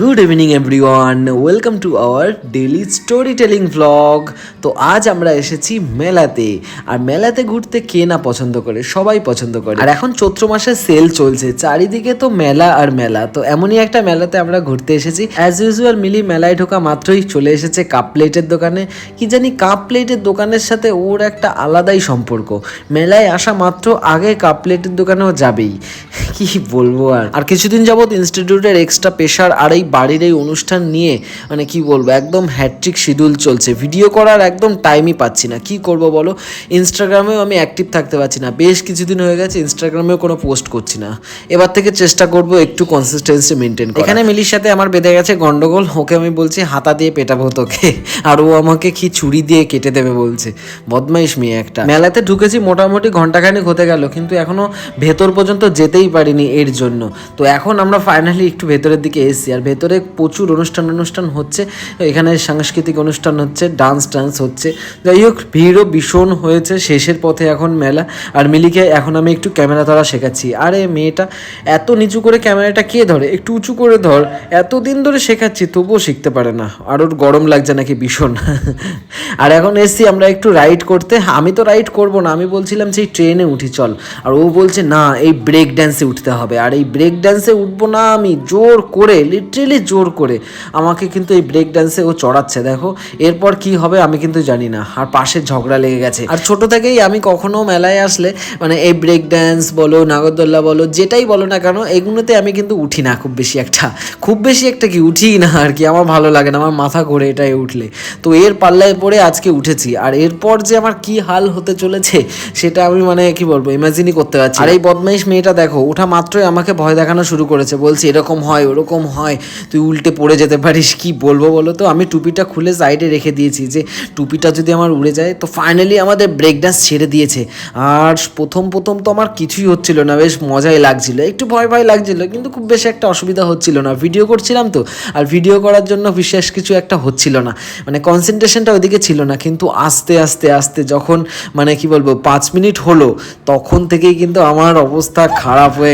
Good evening everyone welcome to our daily story telling vlog তো আজ আমরা এসেছি মেলাতে। আর মেলাতে ঘুরতে কে না পছন্দ করে? সবাই পছন্দ করে। আর এখন চৈত্র মাসে সেল চলছে। চারিদিকে তো মেলা আর মেলা। তো এমনই একটা মেলাতে আমরা ঘুরতে এসেছি। অ্যাজ ইউজুয়াল মিলি মেলায় ঢোকা মাত্রই চলে এসেছে কাপ প্লেটের দোকানে। কি জানি কাপ প্লেটের দোকানের সাথে ওর একটা আলাদাই সম্পর্ক। মেলায় আসা মাত্র আগে কাপ প্লেটের দোকানেও যাবেই। কি বলব আর? আর কিছুদিন যাবত ইনস্টিটিউটের এক্সট্রা পেশার আর এই বাড়ির এই অনুষ্ঠান নিয়ে মানে কি বলব, একদম হ্যাট্রিক শিডিউল চলছে। ভিডিও করার একদম টাইমই পাচ্ছি না। কি করব বলো? ইনস্টাগ্রামেও আমি অ্যাক্টিভ থাকতে পারছি না। বেশ কিছুদিন হয়ে গেছে ইনস্টাগ্রামেও কোনো পোস্ট করছি না। এবার থেকে চেষ্টা করব একটু কনসিস্টেন্সি মেনটেন এখানে মিলির সাথে আমার বেঁধে গেছে গন্ডগোল। ওকে আমি বলছি, হাতা দিয়ে পেটাবো তোকে। আর ও আমাকে কি ছুরি দিয়ে কেটে দেবে বলছে। বদমাইশ মেয়ে একটা। মেলাতে ঢুকেছি মোটামুটি ঘন্টাখানেক হতে গেল, কিন্তু এখনও ভেতর পর্যন্ত যেতেই পারিনি এর জন্য। তো এখন আমরা ফাইনালি একটু ভেতরের দিকে এসেছি। আর ভেতরে প্রচুর অনুষ্ঠান অনুষ্ঠান হচ্ছে। এখানে সাংস্কৃতিক অনুষ্ঠান হচ্ছে ডান্স টান্স হচ্ছে। যাই হোক, ভিড়ও ভীষণ হয়েছে শেষের পথে এখন মেলা। আর মিলিকে এখন আমি একটু ক্যামেরা ধরা শেখাচ্ছি। আরে মেয়েটা, এত নিচু করে ক্যামেরাটা কে ধরে? একটু উঁচু করে ধর। এতদিন ধরে শেখাচ্ছি, তবুও শিখতে পারে না। আর ওর গরম লাগছে নাকি ভীষণ। আর এখন এসছি আমরা একটু রাইড করতে। আমি তো রাইড করব না। আমি বলছিলাম, সেই ট্রেনে উঠি, চল। আর ও বলছে, না, এই ব্রেক ড্যান্সে উঠতে হবে। আর এই ব্রেক ড্যান্সে উঠবো না আমি, জোর করে লিটারেলি জোর করে। আমাকে কিন্তু এই ব্রেক ড্যান্সে ও চড়াচ্ছে, দেখো। এরপর কি হবে আমি কিন্তু জানি না। আর পাশে ঝগড়া লেগে গেছে। আর ছোট থেকেই আমি কখনো মেলায় আসলে মানে এই ব্রেক ড্যান্স বলো, নাগরদোল্লা বলো, যেটাই বলো না কেন, এগুলোতে আমি কিন্তু উঠি না খুব বেশি একটা। খুব বেশি একটা কি উঠি না আর কি। আমার ভালো লাগে না, আমার মাথা ঘোরে এটাই উঠলে। তো এর পাল্লায় পড়ে আজকে উঠেছি। আর এরপর যে আমার কি হাল হতে চলেছে, সেটা আমি মানে কি বলব ইমাজিনই করতে পারছি আর এই বদমাইশ মেয়েটা দেখো ওঠা মাত্রই আমাকে ভয় দেখানো শুরু করেছে। বলছে, এরকম হয়, ওরকম হয়, তুই উল্টে পড়ে যেতে পারিস, কি বলব বলো তো? আমি টুপিটা খুলে সাইডে রেখে দিয়েছি যে, টুপিটা যদি আমার উড়ে যায়, তো ফাইনালি আমাদের ব্রেক ডান্স ছেড়ে দিয়েছে। আর প্রথম প্রথম তো আমার কিছুই হচ্ছিল না, বেশ মজাই লাগছিল। একটু ভয় ভয় লাগছিল, কিন্তু খুব বেশি একটা অসুবিধা হচ্ছিল না। ভিডিও করছিলাম তো, আর ভিডিও করার জন্য বিশেষ কিছু একটা হচ্ছিল না। মানে কনসেন্ট্রেশনটা ওইদিকে ছিল না, কিন্তু আস্তে আস্তে আস্তে যখন মানে কি বলব, পাঁচ মিনিট হলো, তখন থেকেই কিন্তু আমার অবস্থা খারাপ হয়ে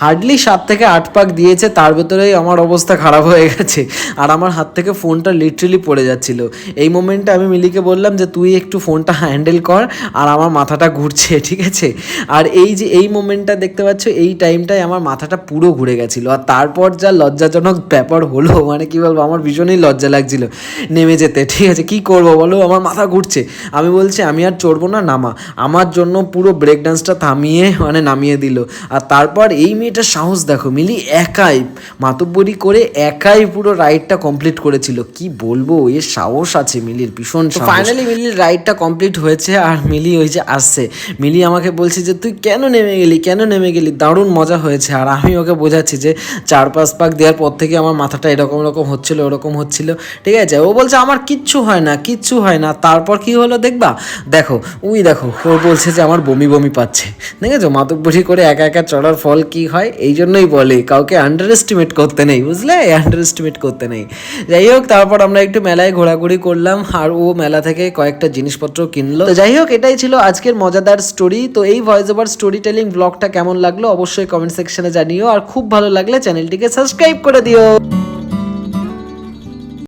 হার্ডলি সাত থেকে আট পাক দিয়েছে, তার ভেতরেই আমার অবস্থা খারাপ হয়ে গেছে। আর আমার হাত থেকে ফোনটা লিটারেলি পড়ে যাচ্ছিল। এই মোমেন্টে আমি মিলিকে বললাম যে, তুই একটু ফোনটা হ্যান্ডেল কর আর আমার মাথাটা ঘুরছে, ঠিক আছে? আর এই যে, এই মোমেন্টটা দেখতে পাচ্ছ, এই টাইমটায় আমার মাথাটা পুরো ঘুরে গেছিল। আর তারপর যা লজ্জাজনক ব্যাপার হলো মানে কি বলব, আমার ভীষণই লজ্জা লাগছিল নেমে যেতে, ঠিক আছে? কি করব বলো? আমার মাথা ঘুরছে। আমি বলছি, আমি আর চড়বো না, নামা। আমার জন্য পুরো ব্রেক ডান্সটা থামিয়ে মানে নামিয়ে দিল। আর তারপর এই মেয়েটার সাহস দেখো মিলি একাই মাতব্বরি করে একাই পুরো রাইডটা কমপ্লিট করেছিল। কি বলব এর সাহস আছে মিলির ভীষণ ফাইনালি মিলির রাইডটা কমপ্লিট হয়েছে আর মিলি ওই যে আসছে। মিলি আমাকে বলছে যে তুই কেন নেমে গেলি কেন নেমে গেলি? দারুণ মজা হয়েছে। আর আমি ওকে বোঝাচ্ছি যে চার পাঁচ পাক দেওয়ার পর থেকে আমার মাথাটা এরকম এরকম হচ্ছিল ওরকম হচ্ছিল। ঠিক আছে? ও বলছে আমার কিচ্ছু হয় না কিচ্ছু হয় না। তারপর কি হলো দেখবা? দেখো উই দেখো ও বলছে যে আমার বমি বমি পাচ্ছে। ঠিক আছে? মাতব্বরি করে একা একা চড়ার ফল কি হয়, এই জন্যই বলে, কাউকে আন্ডার এস্টিমেট করতে নেই, বুঝলে? আন্ডার এস্টিমেট করতে নেই। যাই হোক, তারপর আমরা একটু মেলায় ঘোরাঘুরি করলাম, আর ও মেলা থেকে কয়েকটা জিনিসপত্র কিনলো। তো যাই হোক, এটাই ছিল আজকের মজাদার স্টোরি তো এই ভয়েস ওভার স্টোরি টেলিং ব্লগটা কেমন লাগল, অবশ্যই কমেন্ট সেকশনে জানিও। আর খুব ভালো লাগলে চ্যানেলটিকে সাবস্ক্রাইব করে দিও।